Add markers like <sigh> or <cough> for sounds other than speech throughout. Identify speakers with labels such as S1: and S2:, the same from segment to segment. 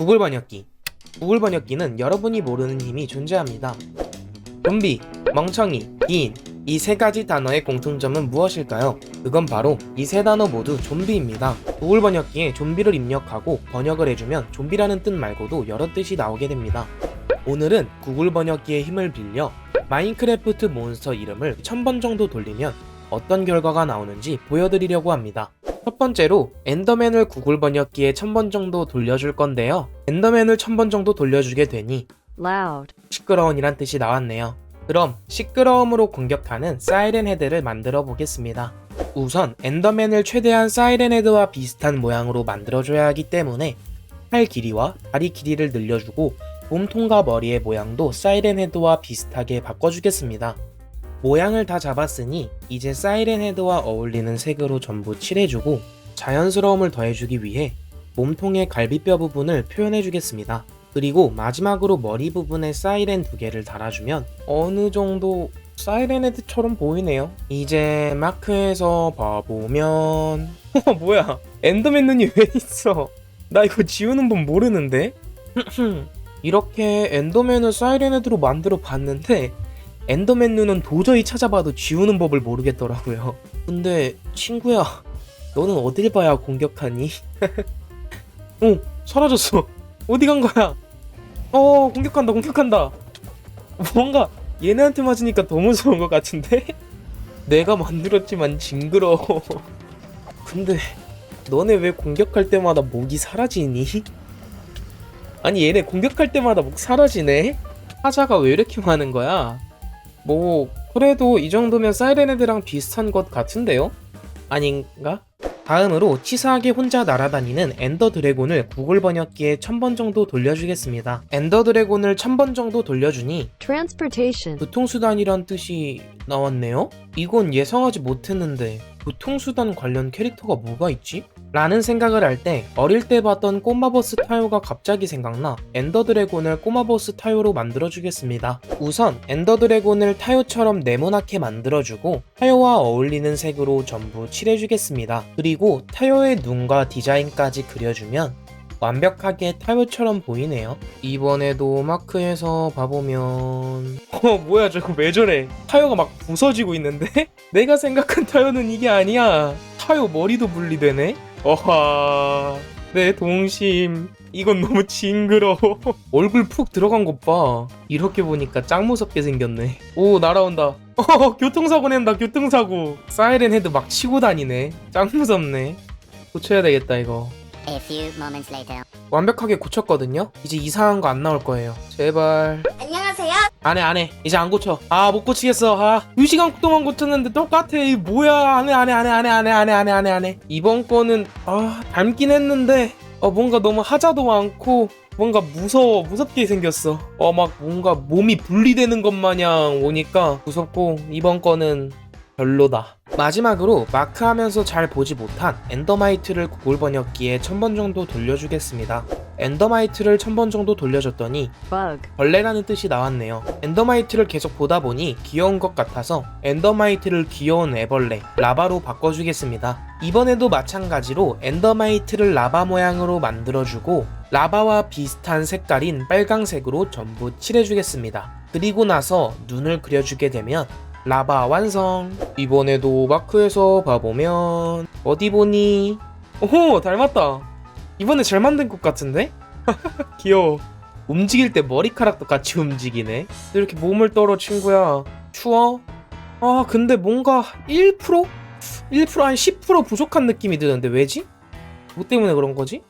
S1: 구글 번역기. 구글 번역기는 여러분이 모르는 힘이 존재합니다. 좀비, 멍청이, 긴, 이세 가지 단어의 공통점은 무엇일까요? 그건 바로 이 세 단어 모두 좀비입니다. 구글 번역기에 좀비를 입력하고 번역을 해주면 좀비라는 뜻 말고도 여러 뜻이 나오게 됩니다. 오늘은 구글 번역기의 힘을 빌려 마인크래프트 몬스터 이름을 1000번 정도 돌리면 어떤 결과가 나오는지 보여드리려고 합니다. 첫 번째로 엔더맨을 구글 번역기에 1000번 정도 돌려줄 건데요. 엔더맨을 1000번 정도 돌려주게 되니
S2: loud,
S1: 시끄러운이란 뜻이 나왔네요. 그럼 시끄러움으로 공격하는 사이렌 헤드를 만들어 보겠습니다. 우선 엔더맨을 최대한 사이렌 헤드와 비슷한 모양으로 만들어줘야 하기 때문에 팔 길이와 다리 길이를 늘려주고 몸통과 머리의 모양도 사이렌 헤드와 비슷하게 바꿔주겠습니다. 모양을 다 잡았으니 이제 사이렌 헤드와 어울리는 색으로 전부 칠해주고 자연스러움을 더해주기 위해 몸통의 갈비뼈 부분을 표현해주겠습니다. 그리고 마지막으로 머리 부분에 사이렌 두 개를 달아주면 어느 정도 사이렌 헤드처럼 보이네요. 이제 마크에서 봐보면 어, <laughs> 뭐야 엔더맨 눈이 왜 있어? 나 이거 지우는 법 모르는데? <laughs> 이렇게 엔더맨을 사이렌 헤드로 만들어 봤는데 엔더맨 눈은 도저히 찾아봐도 지우는 법을 모르겠더라고요. 근데 친구야, 너는 어딜 봐야 공격하니? <laughs> 어, 사라졌어. 어디 간 거야? 어, 공격한다, 공격한다. 뭔가 얘네한테 맞으니까 더 무서운 것 같은데? <laughs> 내가 만들었지만 징그러워. <laughs> 근데 너네 왜 공격할 때마다 목이 사라지니? 아니 얘네 공격할 때마다 목 사라지네? 하자가 왜 이렇게 많은 거야? 뭐 그래도 이 정도면 사이렌헤드랑 비슷한 것 같은데요? 아닌가? 다음으로 치사하게 혼자 날아다니는 엔더 드래곤을 구글 번역기에 1000번 정도 돌려주겠습니다. 엔더 드래곤을 1000번 정도 돌려주니
S2: transportation,
S1: 교통수단이란 뜻이 나왔네요? 이건 예상하지 못했는데 교통수단 관련 캐릭터가 뭐가 있지? 라는 생각을 할 때 어릴 때 봤던 꼬마버스 타요가 갑자기 생각나 엔더드래곤을 꼬마버스 타요로 만들어주겠습니다. 우선 엔더드래곤을 타요처럼 네모나게 만들어주고 타요와 어울리는 색으로 전부 칠해주겠습니다. 그리고 타요의 눈과 디자인까지 그려주면 완벽하게 타요처럼 보이네요. 이번에도 마크에서 봐보면 <laughs> 어 뭐야 저거 왜 저래? 타요가 막 부서지고 있는데? <laughs> 내가 생각한 타요는 이게 아니야. 타요 머리도 분리되네? 어하. 내 동심. 이건 너무 징그러워. <laughs> 얼굴 푹 들어간 것봐. 이렇게 보니까 짱 무섭게 생겼네. 오 날아온다. 어 교통사고 낸다 교통사고. 사이렌 헤드 막 치고 다니네. 짱 무섭네. 고쳐야 되겠다 이거
S3: A few moments later.
S1: 완벽하게 고쳤거든요. 이제 이상한 거 안 나올 거예요. 제발.
S3: 안녕하세요.
S1: 안 해 안 해. 이제 안 고쳐. 아 못 고치겠어. 아 2시간 동안 고쳤는데 똑같아. 이 뭐야? 안 해 안 해 안 해 안 해 안 해 안 해 안 해 안 해 안 해. 이번 거는 아 닮긴 했는데 어 뭔가 너무 하자도 많고 뭔가 무서워 무섭게 생겼어. 어 막 뭔가 몸이 분리되는 것 마냥 오니까 무섭고 이번 거는 별로다. 마지막으로 마크하면서 잘 보지 못한 엔더마이트를 구글 번역기에 1000번 정도 돌려주겠습니다. 엔더마이트를 1000번 정도 돌려줬더니 벌레라는 뜻이 나왔네요. 엔더마이트를 계속 보다 보니 귀여운 것 같아서 엔더마이트를 귀여운 애벌레, 라바로 바꿔주겠습니다. 이번에도 마찬가지로 엔더마이트를 라바 모양으로 만들어주고 라바와 비슷한 색깔인 빨강색으로 전부 칠해주겠습니다. 그리고 나서 눈을 그려주게 되면 라바 완성! 이번에도 마크에서 봐보면 어디 보니? 오호 닮았다! 이번에 잘 만든 것 같은데? <laughs> 귀여워. 움직일 때 머리카락도 같이 움직이네. 이렇게 몸을 떨어 친구야. 추워? 아 근데 뭔가 1%? 1%한 10% 부족한 느낌이 드는데 왜지? 뭐 때문에 그런 거지?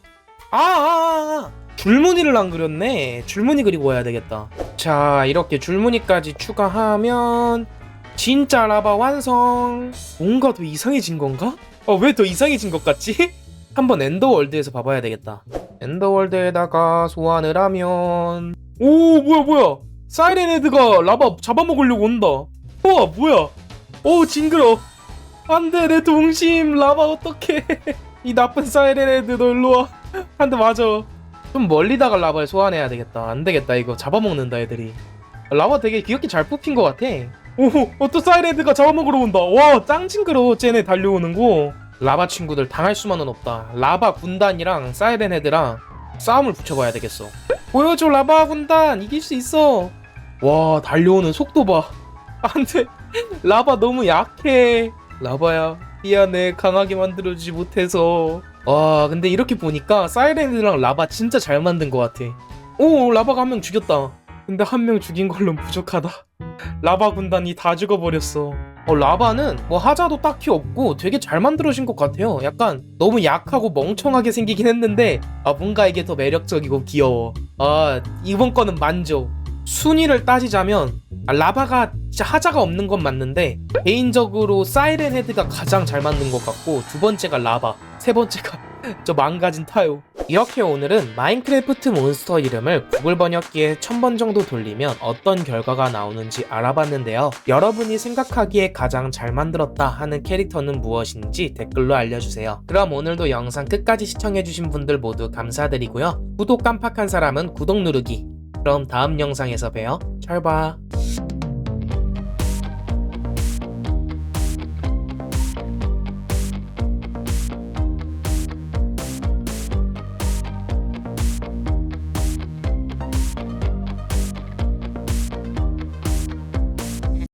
S1: 아, 아, 아, 아. 줄무늬를 안 그렸네. 줄무늬 그리고 와야 되겠다. 자 이렇게 줄무늬까지 추가하면 진짜 라바 완성. 뭔가 더 이상해진 건가? 어 왜 더 이상해진 것 같지? <laughs> 한번 엔더월드에서 봐봐야 되겠다. 엔더월드에다가 소환을 하면. 오 뭐야 뭐야. 사이렌 헤드가 라바 잡아먹으려고 온다. 우와 뭐야. 오 징그러. 안돼 내 동심. 라바 어떡해. <laughs> 이 나쁜 사이렌 헤드 너 일로와. <laughs> 한 대 맞아. 좀 멀리다가 라바를 소환해야 되겠다. 안 되겠다 이거. 잡아먹는다 애들이. 라바 되게 귀엽게 잘 뽑힌 것 같아 오또 사이렌 헤드가 잡아먹으러 온다 와 짱 징그러워 쟤네 달려오는 거 라바 친구들 당할 수만은 없다 라바 군단이랑 사이렌 헤드랑 싸움을 붙여봐야 되겠어. 보여줘 라바 군단 이길 수 있어. 와 달려오는 속도 봐. <laughs> 안돼 라바 너무 약해. 라바야 미안해 강하게 만들어주지 못해서. 와 근데 이렇게 보니까 사이렌이랑 라바 진짜 잘 만든 것 같아. 오 라바가 한 명 죽였다. 근데 한 명 죽인 걸로 부족하다. 라바 군단이 다 죽어버렸어. 어, 라바는 뭐 하자도 딱히 없고 되게 잘 만들어진 것 같아요. 약간 너무 약하고 멍청하게 생기긴 했는데 아 뭔가 이게 더 매력적이고 귀여워. 아 이번 거는 만족. 순위를 따지자면 아, 라바가 진짜 하자가 없는 건 맞는데 개인적으로 사이렌 헤드가 가장 잘 만든 것 같고 두 번째가 라바, 세 번째가 <laughs> 저 망가진 타요. 이렇게 오늘은 마인크래프트 몬스터 이름을 구글 번역기에 1000번 정도 돌리면 어떤 결과가 나오는지 알아봤는데요. 여러분이 생각하기에 가장 잘 만들었다 하는 캐릭터는 무엇인지 댓글로 알려주세요. 그럼 오늘도 영상 끝까지 시청해주신 분들 모두 감사드리고요. 구독 깜빡한 사람은 구독 누르기. 그럼 다음 영상에서 봬요. 잘 봐.